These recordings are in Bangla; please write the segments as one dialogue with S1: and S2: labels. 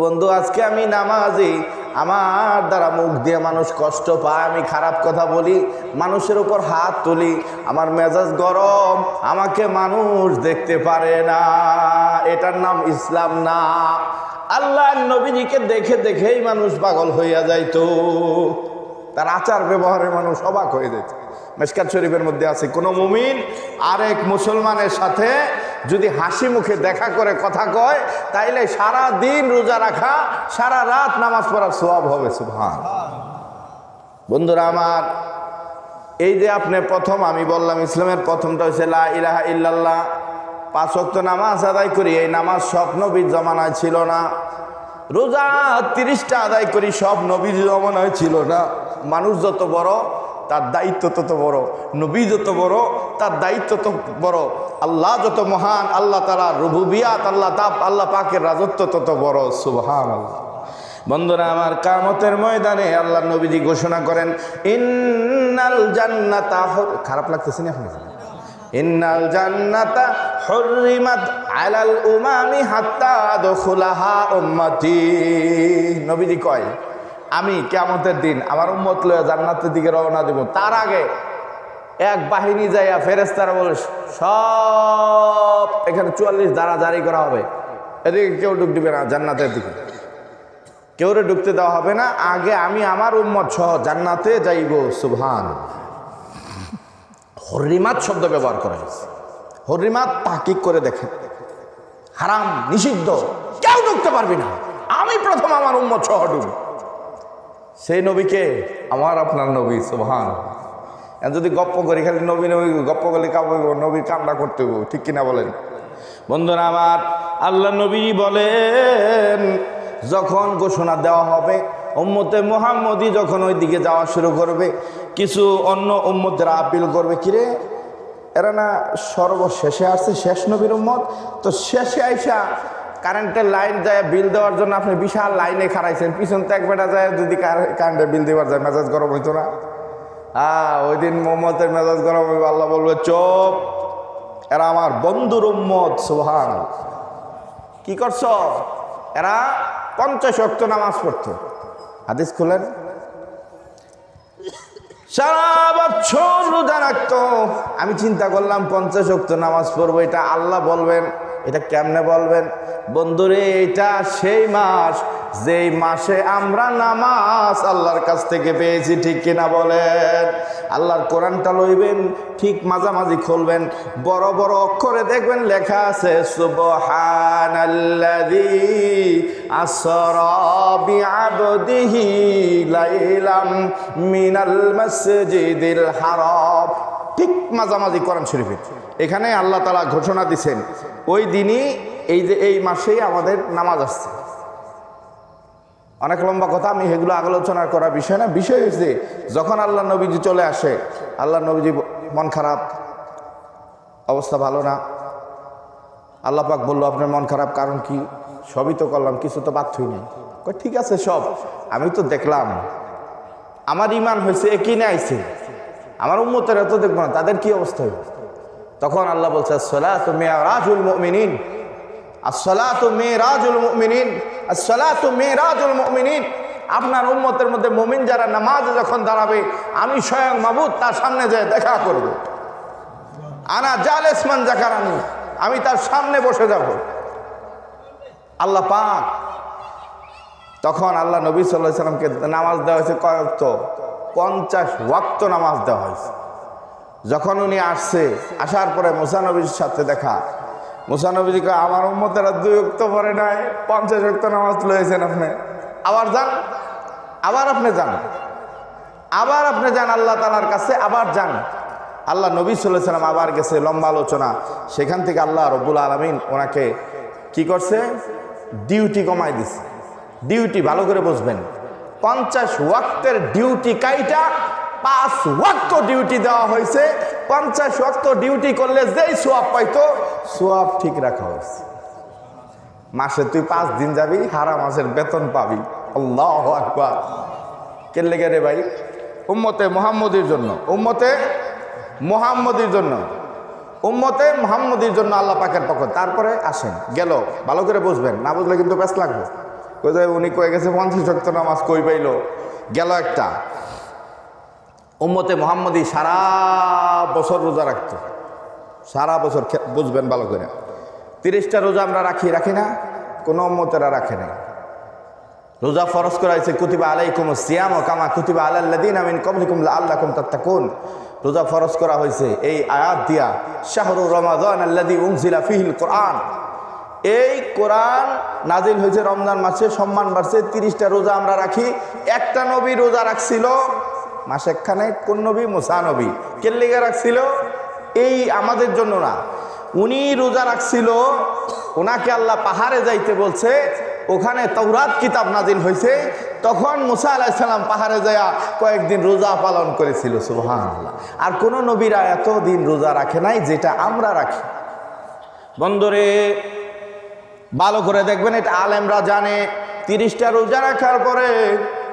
S1: বন্ধু, আজকে আমি নামাজি। আমার দ্বারা মুখ দিয়ে মানুষ কষ্ট পায়, আমি খারাপ কথা বলি, মানুষের উপর হাত তুলি। আমার মেজাজ গরম, আমাকে মানুষ দেখতে পারে না। এটার নাম ইসলাম না। আল্লাহ নবীজিকে দেখে দেখেই মানুষ পাগল হইয়া যাইতো। তার আচার ব্যবহারে মানুষ অবাক হয়ে যেত। মেশকাত শরীফের মধ্যে আছে, কোনো মুমিন আরেক মুসলমানের সাথে যদি হাসি মুখে দেখা করে কথা কয়, তাইলে সারা দিন রোজা রাখা, সারা রাত নামাজ পড়ার সওয়াব হবে, সুবহান। বন্ধুরা আমার, এই যে আপনি প্রথম, আমি বললাম ইসলামের প্রথমটা হচ্ছে লা ইলাহা ইল্লাল্লাহ। পাঁচ ওয়াক্ত নামাজ আদায় করি, এই নামাজ সব নবীর জমানায় ছিল না। রোজা তিরিশটা আদায় করি, সব নবীর জমানায় ছিল না। মানুষ যত বড় তার দায়িত্ব তত বড়, নবী যত বড়, তার দায়িত্ব তত বড়, আল্লাহ যত মহান, আল্লাহ তালা রুবুবিয়াত, আল্লাহ তাপ, আল্লাহ পাকের রাজত্ব তত বড় সুবহান আল্লাহ বন্ধুরা, আমার কামতের ময়দানে আল্লাহ নবীজি ঘোষণা করেন, ইন্নাল জান্নাতা খারাপ লাগতেছে না আপনার ইন্নাল জান্নাতা হরিমাত আলাল উমামি হাত্তা দখুলাহা উম্মতি। নবীজি কয় আমি কিয়ামতের দিন আমার উম্মত লয়ে জান্নাতের দিকে রওনা দেব। তার আগে এক বাহিনী যাইয়া ফেরেস্তারা বলে, সব এখানে চুয়াল্লিশ দ্বারা জারি করা হবে। এদিকে কেউ ঢুক দিবে না জান্নাতের দিকে। কেউ ঢুকতে দেওয়া হবে না। আগে আমি আমার উম্মত সহ জান্নাতে যাইব সুভান হরিমাত শব্দ ব্যবহার করা হয়েছে। হরিমাত তাকিক করে দেখে হারাম, নিষিদ্ধ, কেউ ঢুকতে পারবি না। আমি প্রথম আমার উম্মত সহ ঢুকব সেই নবীকে আমার আপনার নবী সুবহান। যদি গপ্প করি খালি নবী নবী গপ্প করলে কাম হইব, নবীর কামটা করতে হইব ঠিক কিনা বলেন? বন্ধুরা আমার আল্লাহ নবী বলেন যখন ঘোষণা দেওয়া হবে উম্মতে মোহাম্মদী যখন ওই দিকে যাওয়া শুরু করবে কিছু অন্য উম্মতেরা আপিল করবে কিরে? এরা না সর্বশেষে আসছে শেষ নবীর উম্মত? তো শেষে আইসা কারেন্টের লাইন যায়, বিল দেওয়ার জন্য আপনি বিশাল লাইনে খারাইছেন পিছন তো এক বেটা যায়, যদি কারেন্টের বিল দেওয়ার যায়, মেজাজ গরম হইতো না। হ্যাঁ ওই দিন মোহাম্মতের মেজাজ গরম হইবে, আল্লাহ বলবে, চোপ। এরা আমার বন্ধুর উম্মত সোহান কি করছ? এরা পঞ্চাশ অক্ত নামাজ পড়তো। হাদিস খুলেন? সারা বছর রোজা রাখতো। আমি চিন্তা করলাম, পঞ্চাশ অক্ত নামাজ পড়ব, এটা আল্লাহ বলবেন। এটা কেমনে বলবেন? বন্ধুরে, এটা সেই মাস, যেই মাসে আমরা নামাজ আল্লাহর কাছ থেকে পেয়েছি, ঠিক কিনা বলেন? আল্লাহর কোরআনটা লইবেন, ঠিক মাঝামাঝি খুলবেন, বড় বড় অক্ষরে দেখবেন লেখা আছে, সুবহানাল্লাযী আসরা বিআবদিহি লাইলাম মিনাল মসজিদিল হারাম। ঠিক মাঝামাঝি কোরআন শরীফে এখানে আল্লাহ তালা ঘোষণা দিছেন, ওই দিনই এই যে এই মাসেই আমাদের নামাজ আসছে। অনেক লম্বা কথা, আমি এগুলো আলোচনা করার বিষয় না, বিষয় হচ্ছে যখন আল্লাহ নবীজি চলে আসে, আল্লাহ নবীজি মন খারাপ, অবস্থা ভালো না। আল্লাহ পাক বলল, আপনার মন খারাপ কারণ কি? সবই তো করলাম, কিছু তো বাধ্যই নেই। ঠিক আছে, সব। আমি তো দেখলাম, আমার ইমান হয়েছে, একই না আইছে। আমার উম্মতের এত দেখব না, তাদের কি অবস্থা হইবে তখন আল্লাহ বলছে সলা মিনিন তো মে রাজুল মিনিন আসলা তো মে রাজুল মিনিন আপনার উম্মতের মধ্যে মমিন যারা নামাজে যখন দাঁড়াবে, আমি স্বয়ং মাবুদ তার সামনে যায় দেখা করব। আনা জালেসমান জাকারানি, আমি তার সামনে বসে যাব। আল্লাহ পাক, তখন আল্লাহ নবী সাল্লাহ সাল্লামকে নামাজ দেওয়া হয়েছে কয়েকত পঞ্চাশ ওয়াক্ত নামাজ দেওয়া হয়েছে। যখন উনি আসছে, আসার পরে মুসানবীর সাথে দেখা। মুসানবীজি কয়, আমার উম্মতেরা দুই অক্ত পরে নাই, পঞ্চাশ অক্ত নামাজ লয়েছেন আপনি। আবার যান, আবার আপনি যান। আবার আপনি যান, আল্লাহ তালার কাছে আবার যান। আল্লাহ নবী সাল্লাম আবার গেছে, লম্বা আলোচনা। সেখান থেকে আল্লাহ রব্বুল আলমিন ওনাকে কি করছে? ডিউটি কমাই দিছে। ডিউটি ভালো করে বুঝবেন। পঞ্চাশ ওয়াক্তের ডিউটি কাইটা, পাঁচ ওয়াক্ত ডিউটি দেওয়া হয়েছে। পঞ্চাশ ওয়াক্ত ডিউটি করলে যেই সোয়াব পাইতো, সোয়াব ঠিক রাখা হয়েছে। মাসে তুই পাঁচ দিন যাবি, হারা মাসের বেতন পাবি। আল্লাহ আকবার। কে লেগে রে ভাই? উম্মতে মোহাম্মদীর জন্য। উম্মতে মোহাম্মদীর জন্য। উম্মতে মোহাম্মদীর জন্য আল্লাহ পাকের পক্ষ। তারপরে আসেন। গেল। ভালো করে বুঝবেন। না বুঝলে কিন্তু ব্যস্ত লাগবে। কোথায় উনি কয়ে গেছে, পঞ্চাশ শক্ত নামাজ কই পাইল? গেল একটা। উম্মতে মোহাম্মদী সারা বছর রোজা রাখতো। সারা বছর বুঝবেন ভালো করে। তিরিশটা রোজা আমরা রাখি রাখি না? কোনো উম্মতেরা রাখে নাই। রোজা ফরজ করা হয়েছে, কুতিবা আলাইকুম সিয়াম ও কামা কুতিবা আলাল্লাদিন আমিন কবলিকুম আল্লাহকুম তাত্তাকুন। রোজা ফরজ করা হয়েছে। এই আয়াত দিয়া শাহরু রমাদান আল্লাদি উংজিলা ফিহিল কোরআন। এই কোরআন নাজিল হয়েছে রমজান মাসে, সম্মান বাড়ছে, তিরিশটা রোজা আমরা রাখি। একটা নবী রোজা রাখছিল মাসেকখানে কোন নবী? মুসা নবী। কেল্লিগা রাখছিল? এই আমাদের জন্য না। উনি রোজা রাখছিল, ওনাকে আল্লাহ পাহাড়ে যাইতে বলছে, ওখানে তৌরাত কিতাব নাজিল হয়েছে। তখন মুসা আলাইসাল্লাম পাহাড়ে যায়া কয়েকদিন রোজা পালন করেছিল সুবহান আল্লাহ আর কোনো নবীরা এতদিন রোজা রাখে নাই যেটা আমরা রাখি। বন্দরে ভালো করে দেখবেন, এটা আলেমরা জানে। তিরিশটা রোজা রাখার পরে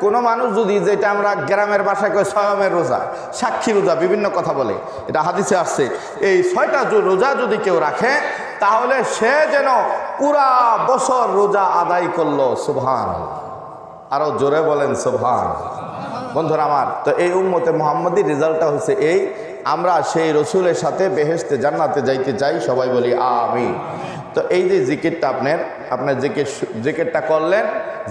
S1: কোনো মানুষ যদি যেটা আমরা গ্রামের বাসায় কই স্বয়মের রোজা, সাক্ষী রোজা, বিভিন্ন কথা বলে, এটা হাদিসে আসছে। এই ছয়টা রোজা যদি কেউ রাখে, তাহলে সে যেন পুরা বছর রোজা আদায় করল সুবহান আরও জোরে বলেন সুবহান বন্ধুরা আমার, তো এই উম্মতে মোহাম্মদী রেজাল্টটা হচ্ছে এই, আমরা সেই রসুলের সাথে বেহেস্তে জান্নাতে যাইতে চাই, সবাই বলি আমি তো এই যে জিকিরটা আপনার আপনার জিকির জিকিরটা করলেন,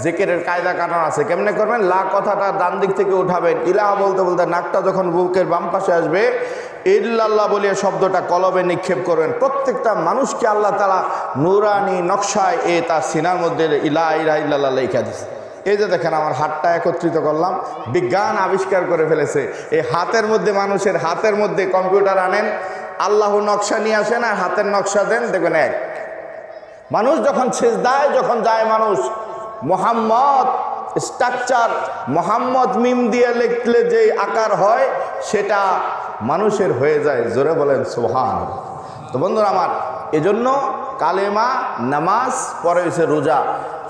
S1: জিকিরের কায়দা কারণ আছে, কেমনে করবেন? লা কথাটা ডান দিক থেকে উঠাবেন, ইলাহা বলতে বলতে নাকটা যখন বুকের বাম পাশে আসবে, ইল্লাল্লাহ বলিয়ে শব্দটা কলবে নিক্ষেপ করবেন। প্রত্যেকটা মানুষকে আল্লাহ তালা নুরানি নকশায় এ তার সিনার মধ্যে ইলা ইলা ইল্লাল্লাহ লেখা দিছে। এই যে দেখেন আমার হাতটা একত্রিত করলাম, বিজ্ঞান আবিষ্কার করে ফেলেছে। এই হাতের মধ্যে মানুষের হাতের মধ্যে কম্পিউটার আনেন আল্লাহ নকশা নিয়ে আসেন আর হাতের নকশা দেন, দেখবেন এক। মানুষ যখন দেয় যখন যায় মানুষ, মোহাম্মদ স্ট্রাকচার, মোহাম্মদ মিম দিয়ে লিখলে যে আকার হয়, সেটা মানুষের হয়ে যায়। জোরে বলেন সোহান তো বন্ধুরা আমার, এজন্য কালেমা, নামাজ, পরে হয়েছে রোজা।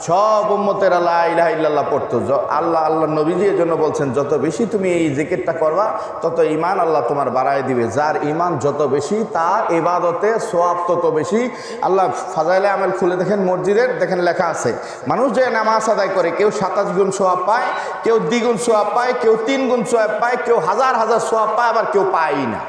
S1: সব উম্মতের আল্লাহ ইলাহা ইল্লাল্লাহ পড়তো। আল্লাহ আল্লাহ নবীজি এর জন্য বলছেন, যত বেশি তুমি এই জিকিরটা করবা, তত ইমান আল্লাহ তোমার বাড়ায় দিবে। যার ইমান যত বেশি, তার ইবাদতে সোয়াব তত বেশি। আল্লাহ ফাজাইলে আমেল খুলে দেখেন মসজিদের, দেখেন লেখা আছে, মানুষ যে নামাজ আদায় করে, কেউ সাতাশ গুণ সোয়াব পায়, কেউ দ্বিগুণ সোয়াব পায়, কেউ তিন গুণ সোয়াব পায়, কেউ হাজার হাজার সোয়াব পায়, আবার কেউ পায়ই না।